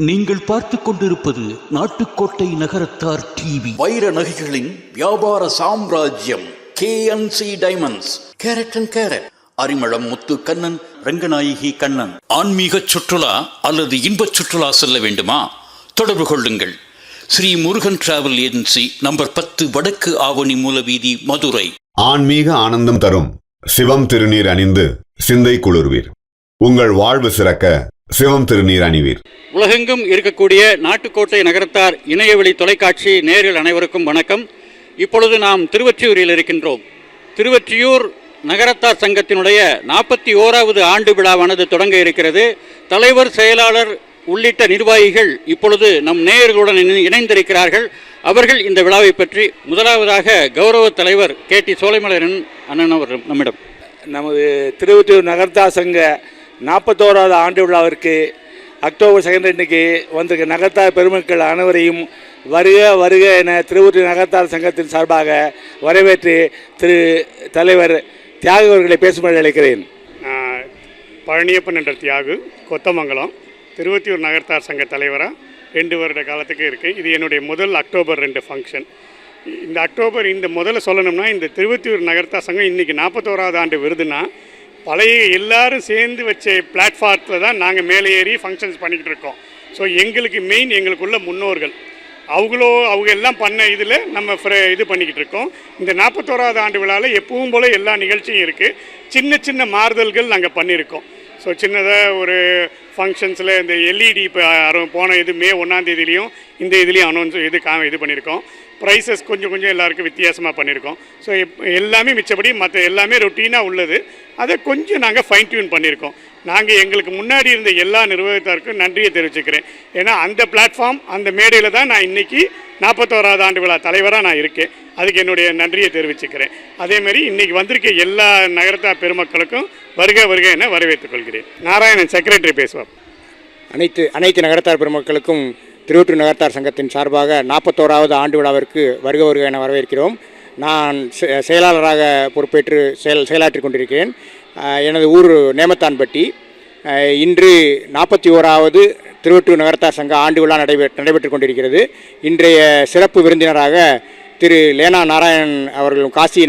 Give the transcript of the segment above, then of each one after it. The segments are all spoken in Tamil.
நீங்கள் பார்த்துக் கொண்டிருப்பது நாட்டுக்கோட்டை நகரத்தார் டிவி. வைர நகைகளின் வியாபார சாம்ராஜ்யம் KNC diamonds carat and carat Arimalam Muthu Kannan Ranganayaki Kannan. ஆன்மீக சுற்றுலா அல்லது இன்பச் சுற்றுலா செல்ல வேண்டுமா? தொடர்பு கொள்ளுங்கள். Sri Murugan travel agency number பத்து வடக்கு ஆவணி மூலவீதி மதுரை. ஆன்மீக ஆனந்தம் தரும் சிவம் திருநீர் அணிந்து சிந்தை குளிர்வீர். உங்கள் வாழ்வு சிறக்க சிவம் திருநீர் அணிவீர். உலகெங்கும் இருக்கக்கூடிய நாட்டுக்கோட்டை நகரத்தார் இணையவழி தொலைக்காட்சி நேரில் அனைவருக்கும் வணக்கம். இப்பொழுது நாம் திருவொற்றியூரில் இருக்கின்றோம். திருவொற்றியூர் நகரத்தார் சங்கத்தினுடைய நாற்பத்தி ஓராவது ஆண்டு விழாவானது தொடங்க இருக்கிறது. தலைவர் செயலாளர் உள்ளிட்ட நிர்வாகிகள் இப்பொழுது நம் நேயர்களுடன் இணை- இணைந்திருக்கிறார்கள். அவர்கள் இந்த விழாவை பற்றி முதலாவதாக கௌரவ தலைவர் கே டி சோலைமலரன் அண்ணன் அவர் நம்மிடம். நமது திருவொற்றியூர் நகர்த்தா சங்க நாற்பத்தோராவது ஆண்டு விழாவிற்கு அக்டோபர் செகண்ட் இன்னைக்கு வந்திருக்க நகர்த்தார் பெருமக்கள் அனைவரையும் வருக வருக என திருவொற்றியூர் நகர்த்தார் சங்கத்தின் சார்பாக வரவேற்று திரு தலைவர் தியாக அவர்களை பேசும்படி அழைக்கிறேன். பழனியப்பன் என்ற தியாகு கொத்தமங்கலம் திருவத்தியூர் நகர்த்தார் சங்க தலைவராக ரெண்டு வருட காலத்துக்கு இருக்கேன் இது என்னுடைய முதல் அக்டோபர் ரெண்டு ஃபங்க்ஷன் இந்த அக்டோபர் இந்த முதல்ல சொல்லணும்னா இந்த திருவத்தியூர் நகர்த்தார் சங்கம் இன்றைக்கி நாற்பத்தோராவது ஆண்டு விருதுனா பழைய எல்லாரும் சேர்ந்து வச்ச பிளாட்ஃபார்த்தில் தான் நாங்கள் மேலே ஏறி ஃபங்க்ஷன்ஸ் பண்ணிக்கிட்டு இருக்கோம். ஸோ எங்களுக்கு மெயின் எங்களுக்குள்ள முன்னோர்கள். அவங்களோ அவங்க எல்லாம் பண்ண இதில் நம்ம ஃப்ரெ இது பண்ணிக்கிட்டு இருக்கோம். இந்த நாற்பத்தோராவது ஆண்டு விழாவில் எப்பவும் போல் எல்லா நிகழ்ச்சியும் இருக்குது சின்ன சின்ன மாறுதல்கள் நாங்கள் பண்ணியிருக்கோம் ஸோ சின்னதாக ஒரு ஃபங்க்ஷன்ஸில் இந்த எல்இடி இப்போ போன இது மே ஒன்றாந்தேதிலையும் இந்த இதுலேயும் அனௌன்ஸ் இது கா இது பண்ணியிருக்கோம் ப்ரைஸஸ் கொஞ்சம் கொஞ்சம் எல்லாருக்கும் வித்தியாசமாக பண்ணியிருக்கோம் ஸோ எல்லாமே மிச்சப்படி மற்ற எல்லாமே ரொட்டீனாக உள்ளது. அதை கொஞ்சம் நாங்கள் ஃபைன் டியூன் பண்ணியிருக்கோம் நாங்கள் எங்களுக்கு முன்னாடி இருந்த எல்லா நிர்வாகத்தாருக்கும் நன்றியை தெரிவிச்சுக்கிறேன். ஏன்னா அந்த பிளாட்ஃபார்ம் அந்த மேடையில் தான் நான் இன்னைக்கு நாற்பத்தோராது ஆண்டு விழா தலைவராக நான் இருக்கேன். அதுக்கு என்னுடைய நன்றியை தெரிவிச்சுக்கிறேன். அதேமாதிரி இன்றைக்கி வந்திருக்க எல்லா நகரத்தார் பெருமக்களுக்கும் வருக வருக என வரவேற்றுக் கொள்கிறேன் நாராயணன் செக்ரட்டரி பேசுவார். அனைத்து அனைத்து நகரத்தார் பெருமக்களுக்கும் திருவொற்றூர் நகர்த்தார் சங்கத்தின் சார்பாக நாற்பத்தோராவது ஆண்டு விழாவிற்கு வருக வருக என வரவேற்கிறோம். நான் செ- செயலாளராக பொறுப்பேற்று செயல் செயலாற்றிக் கொண்டிருக்கிறேன். எனது ஊர் நேமத்தான்பட்டி. இன்று நாற்பத்தி ஓராவது திருவொற்றூர் நகர்த்தார் சங்க ஆண்டு விழா நடைபெ நடைபெற்றுக் கொண்டிருக்கிறது. இன்றைய சிறப்பு விருந்தினராக திரு லேனா நாராயணன் அவர்களும் காசி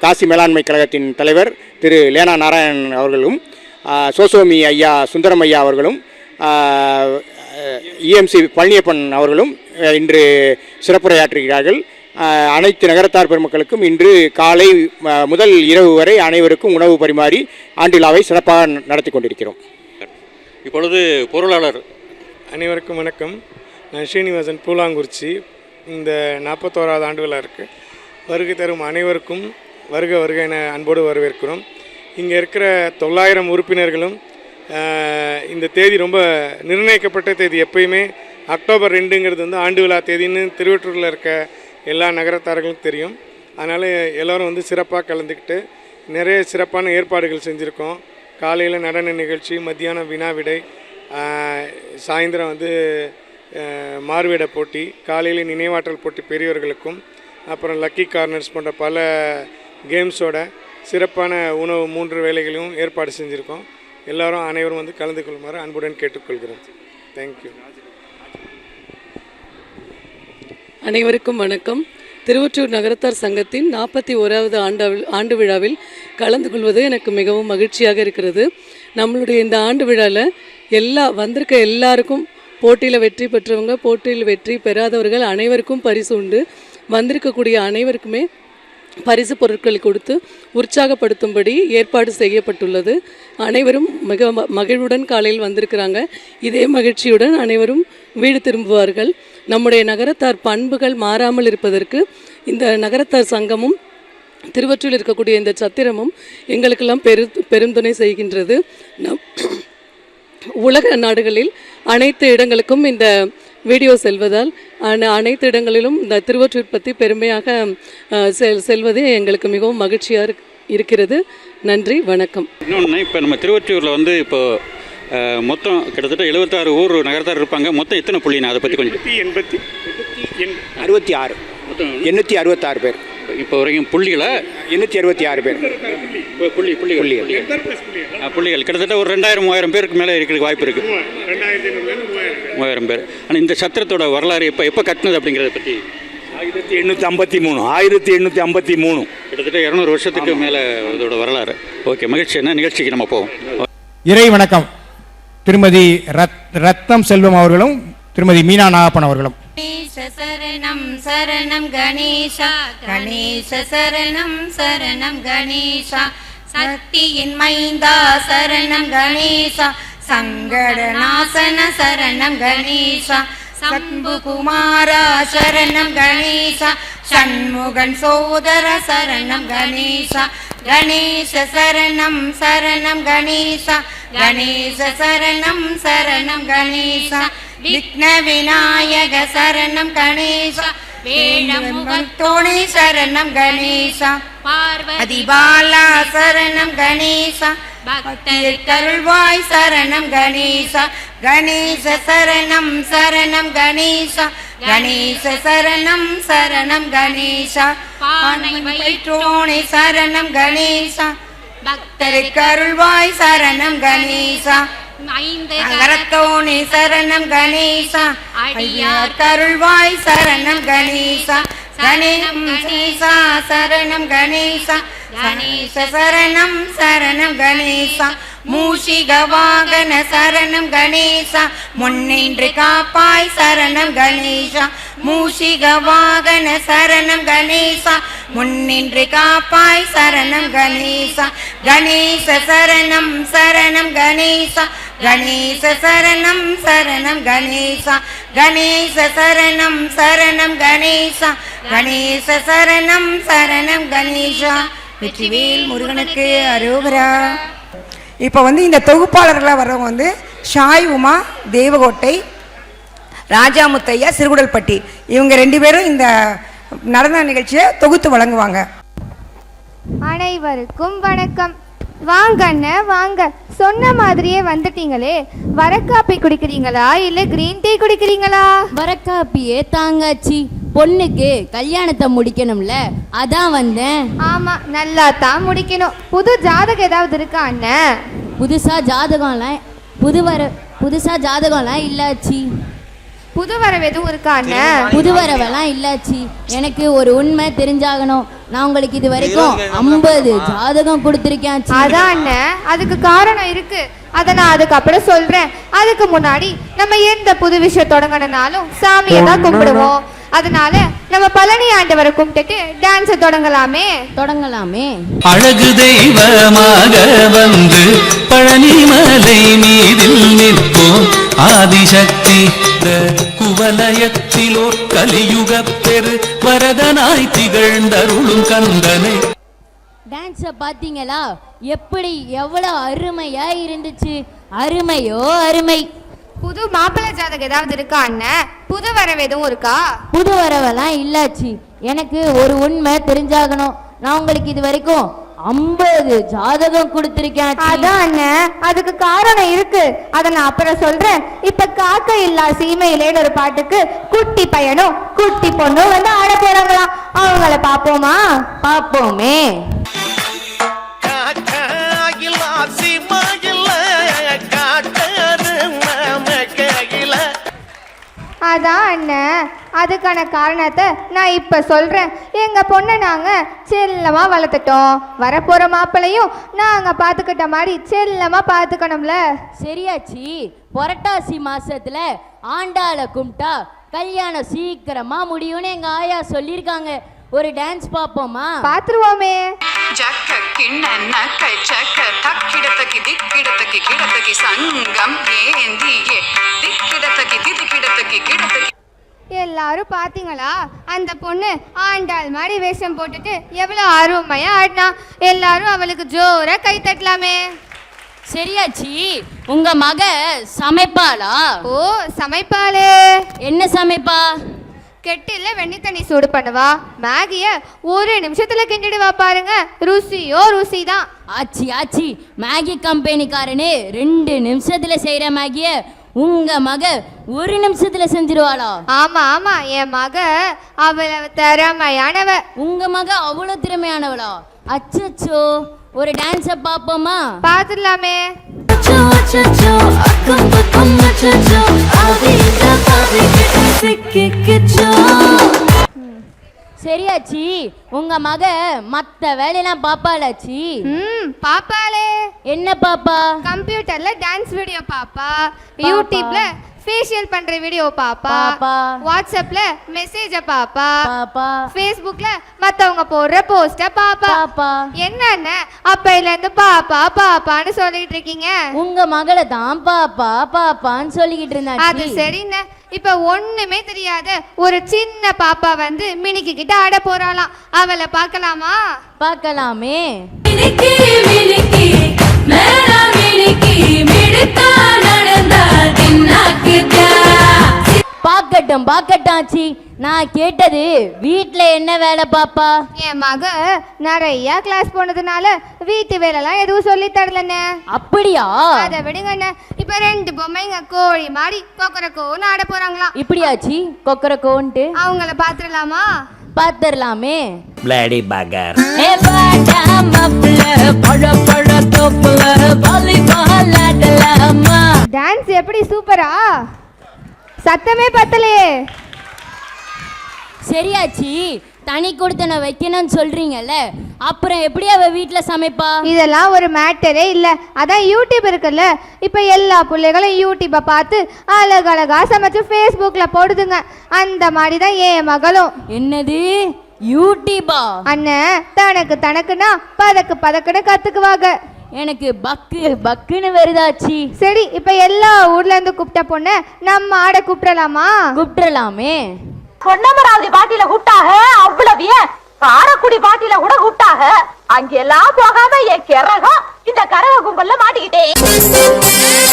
காசி மேலாண்மை கழகத்தின் தலைவர் திரு லேனா நாராயணன் அவர்களும் சோசோமி ஐயா சுந்தரம் ஐயா அவர்களும் இஎம்சி பழனியப்பன் அவர்களும் இன்று சிறப்புரையாற்றுகிறார்கள். அனைத்து நகரத்தார் பெருமக்களுக்கும் இன்று காலை முதல் இரவு வரை அனைவருக்கும் உணவு பரிமாறி ஆண்டு விழாவை சிறப்பாக நடத்தி கொண்டிருக்கிறோம். இப்பொழுது பொருளாளர். அனைவருக்கும் வணக்கம். நான் ஸ்ரீனிவாசன் பூலாங்குறிச்சி. இந்த நாற்பத்தோராவது ஆண்டு விழா இருக்குது வருகை தரும் அனைவருக்கும் வருக வருக என அன்போடு வரவேற்கிறோம். இங்கே இருக்கிற தொள்ளாயிரம் உறுப்பினர்களும் இந்த தேதி ரொம்ப நிர்ணயிக்கப்பட்ட தேதி எப்பயுமே அக்டோபர் ரெண்டுங்கிறது வந்து ஆண்டு விழா தேதின்னு திருவற்றூரில் இருக்க எல்லா நகரத்தார்களுக்கும் தெரியும். அதனால் எல்லோரும் வந்து சிறப்பாக கலந்துக்கிட்டு நிறைய சிறப்பான ஏற்பாடுகள் செஞ்சுருக்கோம். காலையில் நடன நிகழ்ச்சி மத்தியானம் வினாவிடை சாயந்தரம் வந்து ஆஹ், போட்டி காலையில் நினைவாற்றல் போட்டி பெரியவர்களுக்கும் அப்புறம் லக்கி கார்னர்ஸ் போன்ற பல கேம்ஸோட சிறப்பான உணவு மூன்று வேலைகளையும் ஏற்பாடு செஞ்சுருக்கோம். எல்லாரும் அனைவரும் வந்து கலந்து கொள்ளுமாறு அன்புடன் கேட்டுக்கொள்கிறோம். தேங்க்யூ அனைவருக்கும் வணக்கம். திருவொற்றூர் நகரத்தார் சங்கத்தின் நாற்பத்தி ஓராவது ஆண்டு ஆண்டு விழாவில் கலந்து கொள்வது எனக்கு மிகவும் மகிழ்ச்சியாக இருக்கிறது. நம்மளுடைய இந்த ஆண்டு விழாவில் எல்லா வந்திருக்க எல்லாருக்கும் போட்டியில் வெற்றி பெற்றவங்க போட்டியில் வெற்றி பெறாதவர்கள் அனைவருக்கும் பரிசு உண்டு. வந்திருக்கக்கூடிய அனைவருக்குமே பரிசு பொருட்களை கொடுத்து உற்சாகப்படுத்தும்படி ஏற்பாடு செய்யப்பட்டுள்ளது. அனைவரும் மிக ம- மகிழ்வுடன் காலையில் வந்திருக்கிறாங்க. இதே மகிழ்ச்சியுடன் அனைவரும் வீடு திரும்புவார்கள். நம்முடைய நகரத்தார் பண்புகள் மாறாமல் இருப்பதற்கு இந்த நகரத்தார் சங்கமும் திருவற்றில் இருக்கக்கூடிய இந்த சத்திரமும் எங்களுக்கெல்லாம் பெரு பெருந்துணை செய்கின்றது. நம் உலக நாடுகளில் அனைத்து இடங்களுக்கும் இந்த வீடியோ செல்வதால் அன- அனைத்து இடங்களிலும் இந்த திருவொற்றூர் பற்றி பெருமையாக செல் செல்வது எங்களுக்கு மிகவும் மகிழ்ச்சியாக இருக்- இருக்கிறது. நன்றி வணக்கம். இன்னொன்று இப்போ நம்ம திருவொற்றியூரில் வந்து இப்போ அஹ், மொத்தம் கிட்டத்தட்ட எழுபத்தாறு ஊர் நகரத்தார் இருப்பாங்க. மொத்தம் எத்தனை புள்ளினா அதை பற்றி கொஞ்சம் எண்பத்தி எண்பத்தி எண்- அறுபத்தி ஆறு எண்ணூற்றி அறுபத்தாறு பேர். இப்போ வரைக்கும் புள்ளிகளை? எண்ணூற்றி அறுபத்தி ஆறு பேர். இப்போ புள்ளி புள்ளிகள். புள்ளிகள். கிட்டத்தட்ட ஒரு ரெண்டாயிரம் மூவாயிரம் பேருக்கு மேலே இருக்கிறதுக்கு வாய்ப்பு இருக்குது மூவாயிரம் பேர். ஆனால் இந்த சத்திரத்தோட வரலாறு எப்போ எப்போ கட்டினது அப்படிங்கிறத பற்றி ஆயிரத்தி எண்ணூற்றி ஐம்பத்தி மூணு ஆயிரத்தி எண்ணூற்றி ஐம்பத்தி மூணு. கிட்டத்தட்ட இரநூறு வருஷத்துக்கு மேலே இதோட வரலாறு. ஓகே மகிழ்ச்சி. என்ன நிகழ்ச்சிக்கு நம்ம போவோம். இறை வணக்கம். திருமதி ரத் ரத்னம் செல்வம் அவர்களும் திருமதி மீனா நாகப்பன் அவர்களும். கணேச சரணம் சரணம் கணேசா. கணேச சரணம் சரணம் கணேசா. சக்தியின் மைந்தா சரணம் கணேசா. சங்கட நாசன சரணம் கணேசா. சம்பு குமாரா சரணம் கணேசா. சண்முகன் சோதர சரணம் கணேசா. கணேச சரணம் சரணம் கணேசா. கணேச சரணம் சரணம் கணேசா. விக்ன விநாயக சரணம் கணேசா. வேணமுகத்தோணி சரணம் கணேசா. பார்வதி பாலா சரணம் கணேசா. பக்தர் கருள்வாய் சரணம் கணேசா கணேச சரணம் சரணம் கணேசா கணேச சரணம் சரணம் கணேசா. பானை வயிற்றோணி சரணம் கணேசா. பக்தர் கருள்வாய் சரணம் கணேசா. அகரத்தோணி சரணம் கணேசா. ஐயார் கருள்வாய் சரணம் கணேசா கணேசா. சரணம் கணேசா. கணேச சரணம் சரணம் கணேசா. மூஷிக வாகன சரணம் கணேசா. முன்னின்று காப்பாய் சரணம் கணேசா. மூஷிக வாகன சரணம் கணேசா. முன்னின்று காப்பாய் சரணம் கணேசா. கணேச சரணம் சரணம் கணேசா. கணேச சரணம் சரணம் கணேசா. கணேச சரணம் சரணம் கணேசா. கணேச சரணம் சரணம் கணேசா. வெற்றிவேல் முருகனுக்கு அரோகரா. இப்போ வந்து இந்த தொகுப்பாளர்களாக வர்றவங்க வந்து ஷாய் உமா தேவகோட்டை ராஜாமுத்தையா சிறுகுடல்பட்டி. இவங்க ரெண்டு பேரும் இந்த நடன நிகழ்ச்சியை தொகுத்து வழங்குவாங்க. அனைவருக்கும் வணக்கம். வாங்க அண்ணன் வாங்க. சொன்ன மாதிரியே வந்துட்டீங்களே. வரக்காப்பி குடிக்கிறீங்களா இல்ல கிரீன் டீ குடிக்கிறீங்களா? வரக்காப்பியே தாங்காச்சி. பொண்ணுக்கு கல்யாணத்தை முடிக்கணும்ல அதான் வந்தேன். ஆமா நல்லா தான் முடிக்கணும். புது ஜாதகம் ஏதாவது இருக்கா அண்ணன் புதுசா ஜாதகம்லாம் புது வர புதுசா ஜாதகம்லாம் இல்லாச்சி. புது வரவு எதுவும் இருக்கா அண்ணன் புது வரவெல்லாம் இல்லாச்சி. எனக்கு ஒரு உண்மை தெரிஞ்சாகணும். நான் உங்களுக்கு இது வரைக்கும் ஐம்பது ஜாதகம் கொடுத்துருக்கேன். அதான் அண்ணன் அதுக்கு காரணம் இருக்கு. அதை நான் அதுக்கு அப்புறம் சொல்றேன். அதுக்கு முன்னாடி நம்ம எந்த புது விஷயம் தொடங்கணும்னாலும் சாமியை தான் கும்பிடுவோம். அதனால நம்ம பழனி ஆண்டவரை கும்பிட்டுட்டு டான்ஸை தொடங்கலாமே. தொடங்கலாமே. அழகு தெய்வமாக வந்து பழனிமலை மீதில் நிற்போம். ஆதிசக்தி குவலயத்திலோர் கலியுகப் பெரு வரதனாய் திகழ்ந்தருளும் கந்தனை. டான்ஸை பார்த்தீங்களா? எப்படி எவ்வளோ அருமையா இருந்துச்சு. அருமையோ அருமை. புது மாப்பிள்ளை ஜாதகம் ஏதாவது இருக்கா அண்ணன் புது வரவு எதுவும் இருக்கா? புது வரவெல்லாம் இல்லாச்சி. எனக்கு ஒரு உண்மை தெரிஞ்சாகணும். நான் உங்களுக்கு இது வரைக்கும் ஐம்பது ஜாதகம் கொடுத்துருக்கேன். அதான் அண்ணன் அதுக்கு காரணம் இருக்கு. அதை நான் அப்புறம் சொல்றேன். இப்ப காக்க இல்லா சீமையிலேன்னு ஒரு பாட்டுக்கு குட்டி பையனும் குட்டி பொண்ணும் வந்து ஆட போறாங்களாம். அவங்கள பாப்போமா பார்ப்போமே. அதான் அண்ணன் அதுக்கான காரணத்தை நான் இப்ப சொல்றேன். எங்க பொண்ணை நாங்க செல்லமா வளர்த்துட்டோம். வரப்போற மாப்பிள்ளையும் நாங்க பாத்துக்கிட்ட மாதிரி செல்லமா பாத்துக்கணும்ல. சரியாச்சி. புரட்டாசி மாசத்துல ஆண்டாள கும்பிட்டா கல்யாணம் சீக்கிரமா முடியும்னு எங்க ஆயா சொல்லியிருக்காங்க. ஒரு டான்ஸ் பார்ப்போமா? பாத்துருவோமே. ஜக்க கிண்ண நக்க சக்க தக்கிடத்தக்கி திக்கிடத்தக்கி கிடத்தக்கி சங்கம் ஏந்தியே திக்கிடத்தக்கி திதிக்கிடத்தக்கி கிடத்தக்கி எல்லாரும் பாத்தீங்களா? அந்த பொண்ணு ஆண்டாள் மாதிரி வேஷம் போட்டுட்டு எவ்வளோ ஆர்வமையா ஆடினா? எல்லாரும் அவளுக்கு ஜோரா கை தட்டலாமே. சரியாச்சி. உங்க மக சமைப்பாளா? ஓ சமைப்பாளே. என்ன சமைப்பா? கெட்டில வெண்ணி தண்ணி சூடு பண்ணுவா? மேகிய ஒரு நிமிஷத்துல கிண்டிடுவா பாருங்க. ருசியோ ருசி தான் ஆச்சி ஆச்சி. மேகி கம்பெனிக்காரனே ரெண்டு நிமிஷத்துல செய்யற மேகிய உங்க மக ஒரு நிமிஷத்துல செஞ்சிருவாளா? ஆமா ஆமா. என் மக அவள திறமையானவ. உங்க மக அவ்வளவு திறமையானவளா? அச்சச்சோ. ஒரு டான்ஸ பாப்போமா பாத்துடலாமே அச்சோ அச்சச்சோ. அக்கம் பக்கம் அச்சச்சோ. அது சரியாச்சி உங்க மக மத்த வேலையெல்லாம் பாப்பாளாச்சி ம் பாப்பாளே. என்ன பாப்பா? கம்ப்யூட்டர்ல டான்ஸ் வீடியோ பாப்பா. யூடியூப்ல ஃபேஷியல் பண்ற வீடியோ பாப்பா. பாப்பா. வாட்ஸ்அப்ல மெசேஜ பாப்பா. பாப்பா. ஃபேஸ்புக்ல மத்தவங்க போடுற போஸ்ட பாப்பா. பாப்பா. என்னென்ன? அப்பையில இருந்து பாப்பா பாப்பான்னு சொல்லிட்டு இருக்கீங்க. உங்க மகளை தான் பாப்பா பாப்பான்னு சொல்லிக்கிட்டு அது இருந்தாச்சு சரிண்ணே இப்ப ஒண்ணுமே தெரியாத ஒரு சின்ன பாப்பா வந்து மினிக்கு கிட்ட ஆட போறாளாம் அவளை பார்க்கலாமா? பார்க்கலாமே. மினுக்கி மினுக்கி மேடா மினுக்கி மிடுக்கா நடந்தா தின்னாக்குதா பார்க்கட்டும் பார்க்கட்டும் ஆச்சி நான் கேட்டது வீட்ல என்ன வேலை பாப்பா? என் மக நிறைய கிளாஸ் போனதுனால வீட்டு வேலைலாம் எதுவும் சொல்லி தரலண்ணே. அப்படியா? அதை விடுங்கண்ணே. இப்ப ரெண்டு பொம்மைங்க கோழி மாறி கொக்கரக்கோன்னு ஆட போறாங்களாம். இப்படியாச்சி? கொக்கரக்கோன்ட்டு? அவங்கள பாத்துடலாமா? பார்த்துடலாமே பிளடி பகர் ஏ பாட்டா மாப்பிள்ள பழ பழ தோப்புல வாலிபால் ஆடலாமா? டான்ஸ் எப்படி சூப்பரா? சத்தமே பத்தலையே. சரியாச்சி. தனி கொடுத்தனை வைக்கணும்னு சொல்றீங்கல்ல அப்புறம் எப்படி அவ வீட்ல சமைப்பா? இதெல்லாம் ஒரு மேட்டரே இல்லை. அதான் யூடியூப் இருக்குல்ல. இப்போ எல்லா பிள்ளைகளும் யூடியூப்பை பார்த்து அழகழகா சமைச்சு ஃபேஸ்புக்கில் போடுதுங்க. அந்த மாதிரி தான் என் மகளும். என்னது? யூடியூபா? அண்ணன் தனக்கு தனக்குன்னா பதக்கு பதக்குன்னு கற்றுக்குவாங்க எனக்கு பக்கு பக்குன்னு வருதாச்சி. சரி இப்போ எல்லா ஊர்ல இருந்து கூப்பிட்ட பொண்ணை நம்ம ஆட கூப்பிடலாமா கூப்பிட்டுறலாமே பொன்னமராவதி பாட்டில கூப்பிட்டாக அவ்வளவு ஏன்? காரக்குடி பாட்டில கூட கூப்பிட்டாக அங்கெல்லாம் போகாம என் கிறகம் இந்த கரக கும்பல்ல மாட்டிக்கிட்டேன்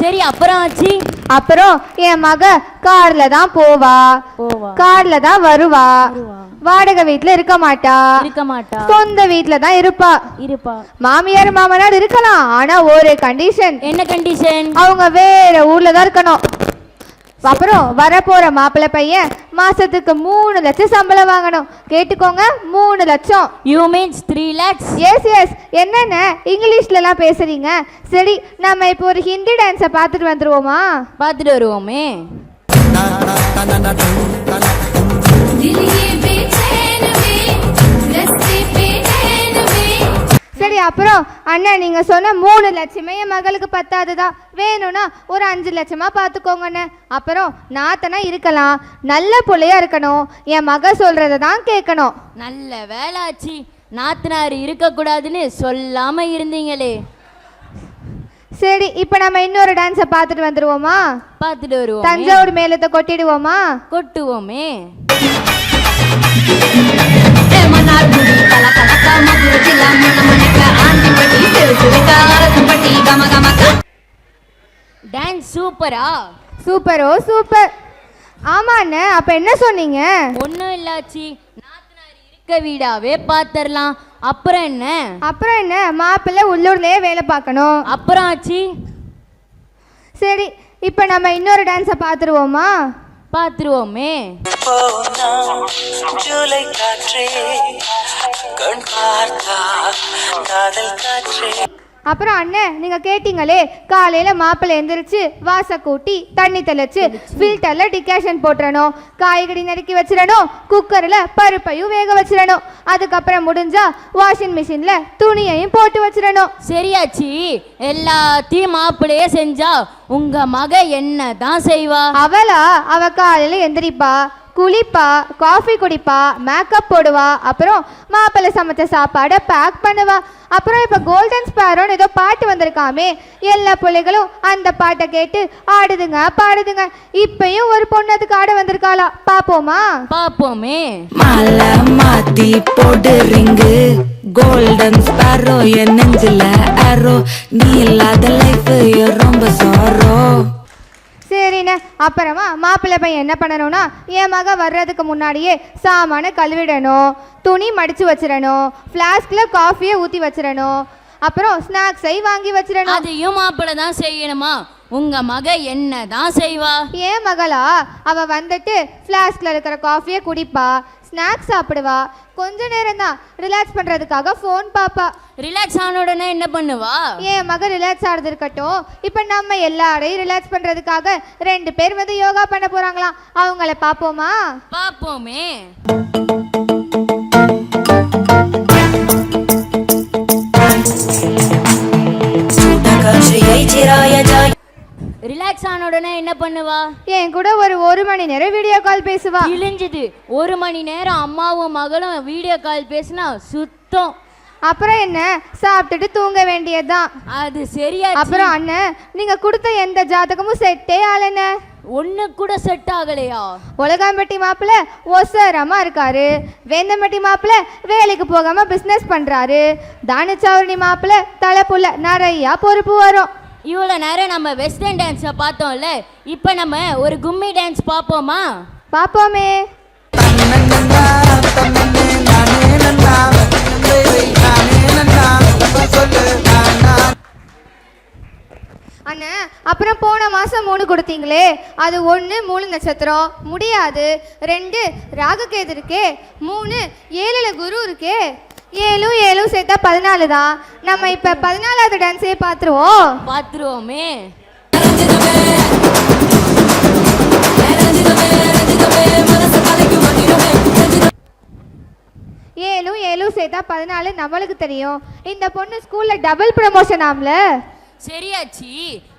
சரி அப்புறம் ஆச்சி? அப்புறம் என் மக கார்ல தான் போவா. போவா. கார்ல தான் வருவா. வாடகை வீட்ல இருக்க மாட்டா. இருக்க மாட்டா. சொந்த வீட்ல தான் இருப்பா. இருப்பா. மாமியார் மாமனார் இருக்கலாம் ஆனா ஒரு கண்டிஷன் என்ன கண்டிஷன் அவங்க வேற ஊர்ல தான் இருக்கணும். அப்புறம் வரப்போற மாப்பிள்ளை பையன் மாசத்துக்கு மூணு லட்சம் சம்பளம் வாங்கணும். கேட்டுக்கோங்க மூணு லட்சம். You means three lakhs yes yes என்னென்ன? இங்கிலீஷ்ல எல்லாம் பேசுறீங்க. சரி நம்ம இப்போ ஒரு ஹிந்தி டான்ஸை பார்த்துட்டு வந்துருவோமா? பார்த்துட்டு வருவோமே. சரி அப்புறம் அண்ணன் நீங்க சொன்ன மூணு லட்சமே என் மகளுக்கு பத்தாதுதான் வேணும்னா ஒரு அஞ்சு லட்சமா பார்த்துக்கோங்கண்ணே அப்புறம் நாத்தனா இருக்கலாம். நல்ல புள்ளையா இருக்கணும். என் மக சொல்றதை தான் கேட்கணும். நல்ல வேலை ஆச்சி. நாத்தனார் இருக்கக்கூடாதுன்னு சொல்லாம இருந்தீங்களே. சரி இப்போ நம்ம இன்னொரு டான்ஸை பார்த்துட்டு வந்துருவோமா? பார்த்துட்டு வருவோம். தஞ்சாவூர் மேலத்தை கொட்டிடுவோமா? கொட்டுவோமே. டான்ஸ் சூப்பரா சூப்பரோ சூப்பர். ஆமா அண்ணே அப்ப என்ன சொன்னீங்க? ஒன்றும் இல்லாச்சி நாத்தனார் இருக்க வீடாவே பார்த்துடலாம் அப்புறம் என்ன? அப்புறம் என்ன? மாப்பிள்ளை உள்ளூர்லயே வேலை பார்க்கணும். அப்புறம் ஆச்சி. சரி இப்போ நம்ம இன்னொரு டான்ஸை பார்த்துருவோமா? பார்த்துருவோமே ஜூலை காற்றே கண் பார்த்தா காதல் காற்றே. அப்புறம் அண்ணன் நீங்க கேட்டீங்களே காலையில மாப்பிள்ளை எந்திரிச்சு வாச கூட்டி தண்ணி தெளிச்சு ஃபில்டர்ல டிகாஷன் போட்டுறணும் காய்கறி நறுக்கி வச்சிடணும் குக்கர்ல பருப்பையும் வேக வச்சிடணும். அதுக்கப்புறம் முடிஞ்சா வாஷிங் மிஷின்ல துணியையும் போட்டு வச்சிடணும். சரியாச்சி எல்லாத்தையும் மாப்பிள்ளையே செஞ்சா உங்க மக என்ன தான் செய்வா? அவளா? அவ காலையில எந்திரிப்பா. குளிப்பா காஃபி குடிப்பா மேக்கப் போடுவா அப்புறம் மாப்பிள்ளை சமைச்ச சாப்பாடை பேக் பண்ணுவா. அப்புறம் இப்போ கோல்டன் ஸ்பேரோன்னு ஏதோ பாட்டு வந்திருக்காமே எல்லா பிள்ளைகளும் அந்த பாட்டை கேட்டு ஆடுதுங்க பாடுதுங்க. இப்பயும் ஒரு பொண்ணு அதுக்கு ஆட வந்திருக்காளா? பாப்போமா? பார்ப்போமே மாலை மாத்தி போடு ரிங்கு. கோல்டன் ஸ்பாரோ என் நெஞ்சில அரோ நீ இல்லாத லைஃப் ரொம்ப சாரோ சரிண்ணே அப்புறமா மாப்பிள்ளை பையன் என்ன பண்ணணும்னா என் மக வர்றதுக்கு முன்னாடியே சாமான கழுவிடணும் துணி மடிச்சு வச்சிடணும் ஃப்ளாஸ்கில் காஃபியை ஊற்றி வச்சிடணும் அப்புறம் ஸ்நாக்ஸை வாங்கி வச்சிடணும். அதையும் மாப்பிள்ளை தான் செய்யணுமா? உங்க மக என்ன தான் செய்வா? ஏன் மகளா? அவ வந்துட்டு ஃப்ளாஸ்கில் இருக்கிற காஃபியை குடிப்பா. ஸ்நாக்ஸ் சாப்பிடுவா. கொஞ்ச நேரம் தான் ரிலாக்ஸ் பண்ணுறதுக்காக ஃபோன் பாப்பா. ரிலாக்ஸ் ஆன உடனே என்ன பண்ணுவா? என் மக ரிலாக்ஸ் ஆகிறது இருக்கட்டும். இப்போ நம்ம எல்லாரையும் ரிலாக்ஸ் பண்ணுறதுக்காக ரெண்டு பேர் வந்து யோகா பண்ண போகிறாங்களாம் அவங்கள பார்ப்போமா பாப்போமே. ரிலாக்ஸ் ஆன உடனே என்ன பண்ணுவா? என் கூட ஒரு ஒரு மணி நேரம் வீடியோ கால் பேசுவா. கிழிஞ்சது. ஒரு மணி நேரம் அம்மாவும் மகளும் வீடியோ கால் பேசினா சுத்தம். அப்புறம் என்ன? சாப்பிட்டுட்டு தூங்க வேண்டியதுதான். அது சரியா அப்புறம் அண்ணன் நீங்க கொடுத்த எந்த ஜாதகமும் செட்டே ஆளண்ண ஒண்ணு கூட செட் ஆகலையா? உலகாம்பட்டி மாப்பிள்ள ஒசரமா இருக்காரு. வேந்தம்பட்டி மாப்பிள்ள வேலைக்கு போகாம பிசினஸ் பண்றாரு. தானிச்சாவரணி மாப்பிள்ள தலைப்புள்ள நிறைய பொறுப்பு வரும். இவ்வளோ நேரம் நம்ம வெஸ்டர்ன் டான்ஸை பார்த்தோம்ல இப்போ நம்ம ஒரு கும்மி டான்ஸ் பார்ப்போமா? பார்ப்போமே. அண்ணா அப்புறம் போன மாதம் மூணு கொடுத்தீங்களே அது ஒன்று மூணு நட்சத்திரம் முடியாது. ரெண்டு ராககேது இருக்கே மூணு ஏழில் குரு இருக்கே. ஏழும் ஏழும் சேர்த்தா பதினாலு தான் நம்ம இப்போ பதினாலாவது டான்ஸே பார்த்துருவோம் பார்த்துருவோமே ஏழும் ஏழும் சேர்த்தா பதினாலு நம்மளுக்கு தெரியும். இந்த பொண்ணு ஸ்கூலில் டபுள் ப்ரமோஷன் ஆம்ல. சரியாச்சி.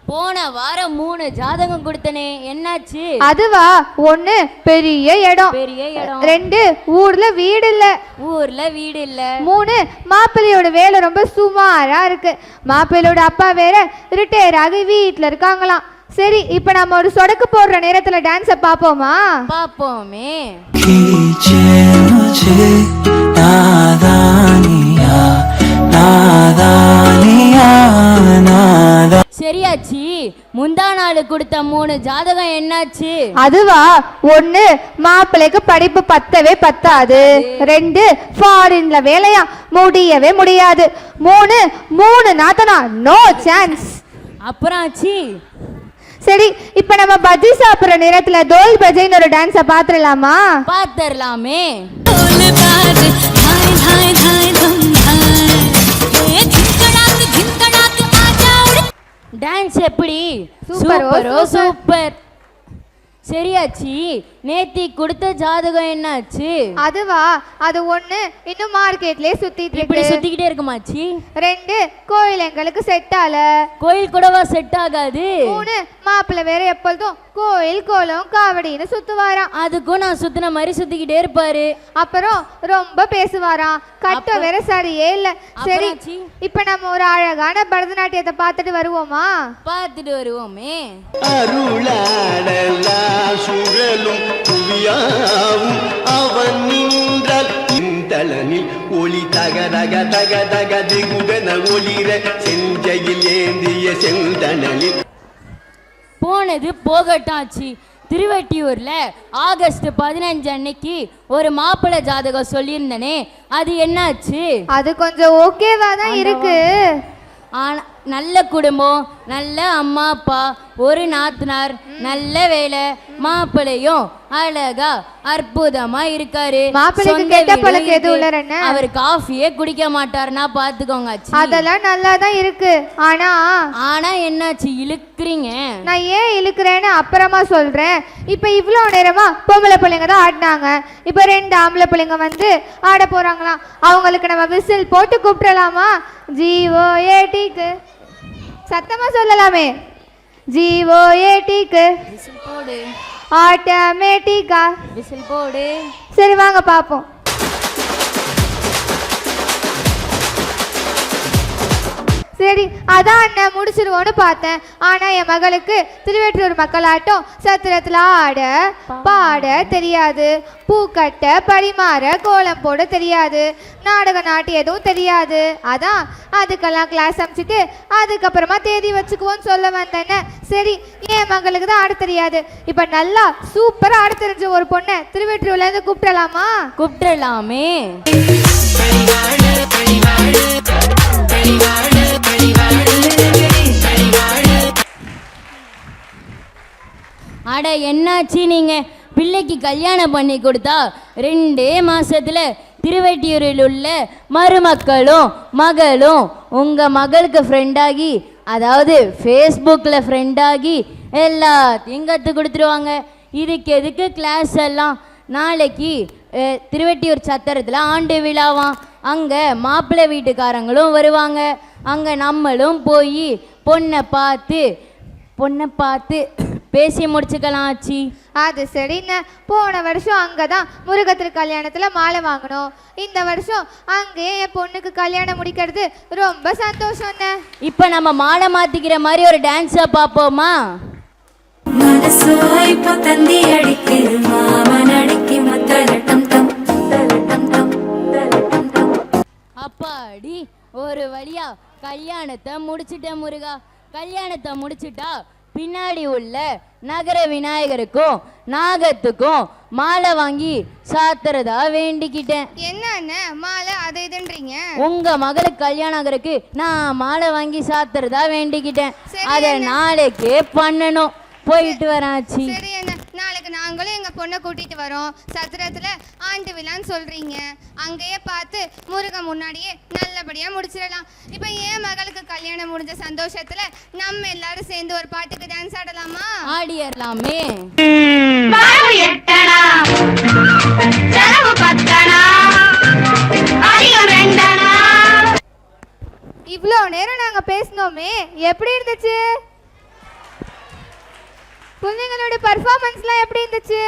போன வாரம் மூணு ஜாதகம் கொடுத்தனே என்னாச்சு? அதுவா? ஒன்று பெரிய இடம். பெரிய இடம். ரெண்டு ஊர்ல வீடு இல்ல ஊர்ல வீடு இல்ல மூணு மாப்பிள்ளையோட வேலை ரொம்ப சுமாரா இருக்கு. மாப்பிள்ளையோட அப்பா வேற ரிட்டையர் ஆகி வீட்டில் இருக்காங்களாம். சரி இப்போ நம்ம ஒரு சொடக்கு போடுற நேரத்துல டான்ஸை பார்ப்போமா பாப்போமே? சரியாச்சி முந்தா நாள் கொடுத்த மூணு ஜாதகம் என்னாச்சு? அதுவா? ஒண்ணு மாப்பிள்ளைக்கு படிப்பு பத்தவே பத்தாது. ரெண்டு ஃபாரின்ல வேலையா? முடியவே முடியாது. மூணு மூணு நாத்தனா? நோ சான்ஸ் அப்புறம் ஆச்சி? சரி இப்போ நம்ம பஜ்ஜி சாப்பிட்ற நேரத்துல தோல் பஜ்ஜின்னு ஒரு டான்ஸை பார்த்துடலாமா பாத்துரலாமே? டான்ஸ் எப்படி சூப்பரோ, சூப்பரோ. சூப்பர் சரியாச்சி. நேத்தி கொடுத்த ஜாதகம் என்னாச்சு? அதுவா? அது ஒண்ணு இன்னும் மார்க்கெட்லயே சுத்திட்டு இப்படி இருக்கு சுத்திக்கிட்டே இருக்குமாச்சி? ரெண்டு கோயில் எங்களுக்கு செட் ஆல. கோயில் கூடவா செட் ஆகாது? மூணு மாப்பிள்ளை வேற எப்பொழுதும் கோயில் கோலம் காவடின்னு சுத்துவாராம். அதுக்கும் நான் சுத்தின மாதிரி சுத்திக்கிட்டே இருப்பாரு. அப்புறம் ரொம்ப பேசுவாராம். கட்ட வேற சரியே இல்ல. சரி அப்புறம் ஆச்சி? இப்ப நம்ம ஒரு அழகான பரதநாட்டியத்தை பார்த்துட்டு வருவோமா? பார்த்துட்டு வருவோமே. அருளாடலாம் சுழலும் புவியாவும் அவன் நின்றால் இந்தளனில் ஒளி தக தக தக தக திகுதன ஒளிர செஞ்சையில் ஏந்திய செந்தணலில் போனது போகட்டாச்சு. திருவெட்டியூர்ல ஆகஸ்ட் பதினஞ்சு அன்னைக்கு ஒரு மாப்பிள்ளை ஜாதகம் சொல்லியிருந்தனே அது என்னாச்சு? அது கொஞ்சம் ஓகேவா தான் இருக்கு. ஆனா நல்ல குடும்பம் நல்ல அம்மா அப்பா ஒரு நாத்தனார் நல்ல வேலை மாப்பிள்ளையும் அழகா அற்புதமா இருக்காரு? அவர் காஃபியே குடிக்க மாட்டாருன்னா பாத்துக்கோங்க. அதெல்லாம் நல்லா தான் இருக்கு. ஆனா ஆனா என்னாச்சு இழுக்கிறீங்க? நான் ஏன் இழுக்கிறேன்னு அப்புறமா சொல்றேன். இப்போ இவ்வளோ நேரமா பொம்பளை பிள்ளைங்க தான் ஆடினாங்க. இப்போ ரெண்டு ஆம்பளை பிள்ளைங்க வந்து ஆட போறாங்களாம். அவங்களுக்கு நம்ம விசில் போட்டு கூப்பிடலாமா? ஜீவோ ஏடிக்கு சத்தமா சொல்லலாமே. ஜீவோ ஏடிக்கு விசில் போடு. ஆட்டோமேட்டிக்கா. விசில் போடு. சரி வாங்க பார்ப்போம் சரி அதான் அண்ணன் முடிச்சிருவோன்னு பார்த்தேன். ஆனா என் மகளுக்கு திருவேற்றூர் மக்களாட்டம் சத்திரத்துல ஆட பாட தெரியாது. பூக்கட்ட பரிமாற கோலம் போட தெரியாது. நாடக நாட்டு எதுவும் தெரியாது. அதான் அதுக்கெல்லாம் கிளாஸ் அமைச்சிட்டு அதுக்கப்புறமா தேதி வச்சுக்குவோன்னு சொல்ல வந்தேன்னு. சரி என் மகளுக்கு தான் ஆட தெரியாது. இப்போ நல்லா சூப்பரா ஆட தெரிஞ்ச ஒரு பொண்ணை திருவேற்றூர்ல இருந்து கூப்பிடலாமா? கூப்பிடலாமே. அட என்னாச்சு நீங்க? பிள்ளைக்கு கல்யாணம் பண்ணி கொடுத்தா ரெண்டே மாசத்துல திருவெட்டியூரில் உள்ள மருமக்களும் மகளும் உங்க மகளுக்கு ஃப்ரெண்டாகி அதாவது ஃபேஸ்புக்கில் ஃப்ரெண்டாகி எல்லாத்தையும் கற்றுக் கொடுத்துருவாங்க. இதுக்கு எதுக்கு கிளாஸ் எல்லாம்? நாளைக்கு திருவெட்டியூர் சத்திரத்தில் ஆண்டு விழாவாம் அங்கே மாப்பிள்ளை வீட்டுக்காரங்களும் வருவாங்க. அங்கே நம்மளும் போய் பொண்ணை பார்த்து பொண்ணை பார்த்து பேசி முடிச்சுக்கலாம் ஆச்சி. அது சரிண்ணே போன வருஷம் அங்கே தான் முருகத்திரு கல்யாணத்தில் மாலை வாங்கினோம். இந்த வருஷம் அங்கேயே என் பொண்ணுக்கு கல்யாணம் முடிக்கிறது ரொம்ப சந்தோஷம்ண்ணே இப்போ நம்ம மாலை மாற்றிக்கிற மாதிரி ஒரு டான்ஸை பார்ப்போமா? மனசோ இப்ப தந்தி அடிக்குது. மாமன் அடிக்கு மத்தளட்டம் ஒரு வழியா கல்யாணத்தை முடிச்சிட்டேன் முருகா. கல்யாணத்தை முடிச்சிட்டா பின்னாடி உள்ள நகர விநாயகருக்கும் நாகத்துக்கும் மாலை வாங்கி சாத்துறதா வேண்டிக்கிட்டேன். என்ன மாலை அது இதுன்றீங்க? உங்க மகளுக்கு கல்யாணம் ஆகறதுக்கு நான் மாலை வாங்கி சாத்துறதா வேண்டிக்கிட்டேன். அதை. நாளைக்கே பண்ணணும். போயிட்டு வரேன் ஆச்சி சரி என்ன? நாளைக்கு நாங்களும் எங்கள் பொண்ணை கூட்டிகிட்டு வரோம். சத்திரத்தில் ஆண்டு விழான்னு சொல்கிறீங்க அங்கேயே பார்த்து முருகன் முன்னாடியே நல்லபடியாக முடிச்சிடலாம். இப்போ என் மகளுக்கு கல்யாணம் முடிஞ்ச சந்தோஷத்தில் நம்ம எல்லாரும் சேர்ந்து ஒரு பாட்டுக்கு டான்ஸ் ஆடலாமா? ஆடியறலாமே வரவு எட்டணா செலவு பத்தணா அதிகம் ரெண்டணா இவ்வளோ நேரம் நாங்கள் பேசினோமே. எப்படி இருந்துச்சு? குழந்தைங்களோட பர்ஃபார்மன்ஸ்லாம் எப்படி இருந்துச்சு?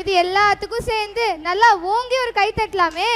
இது எல்லாத்துக்கும் சேர்ந்து நல்லா ஓங்கி ஒரு கை தட்டலாமே.